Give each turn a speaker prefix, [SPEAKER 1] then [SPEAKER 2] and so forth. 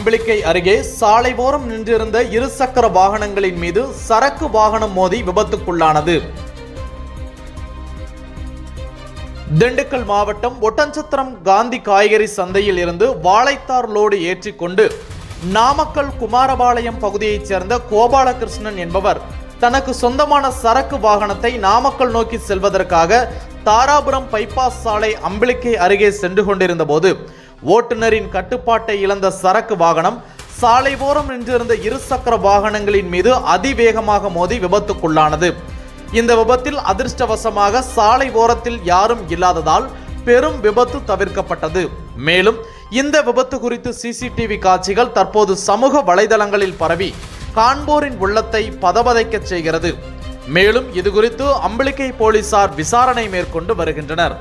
[SPEAKER 1] கும்பிளிக்கை அருகே சாலை ஓரம் நின்றிருந்த இருசக்கர வாகனங்களின் மீது சரக்கு வாகனம் மோதி விபத்துக்குள்ளானது. திண்டுக்கல் மாவட்டம் ஒட்டஞ்சத்திரம் காந்தி காய்கறி சந்தையில் இருந்து வாழைத்தார் லோடு ஏற்றிக்கொண்டு நாமக்கல் குமாரபாளையம் பகுதியைச் சேர்ந்த கோபாலகிருஷ்ணன் என்பவர் தனக்கு சொந்தமான சரக்கு வாகனத்தை நாமக்கல் நோக்கி செல்வதற்காக தாராபுரம் பைபாஸ் சாலை அம்பிளிக்கை அருகே சென்று கொண்டிருந்த போது ஓட்டுநரின் கட்டுப்பாட்டை இழந்த சரக்கு வாகனம் சாலை ஓரம் நின்றிருந்த இருசக்கர வாகனங்களின் மீது அதிவேகமாக மோதி விபத்துக்குள்ளானது. இந்த விபத்தில் அதிர்ஷ்டவசமாக சாலை ஓரத்தில் யாரும் இல்லாததால் பெரும் விபத்து தவிர்க்கப்பட்டது. மேலும் இந்த விபத்து குறித்து சிசிடிவி காட்சிகள் தற்போது சமூக வலைதளங்களில் பரவி காண்போரின் உள்ளத்தை பதபதைக்கச் செய்கிறது. மேலும் இது குறித்து போலீசார் விசாரணை மேற்கொண்டு வருகின்றனர்.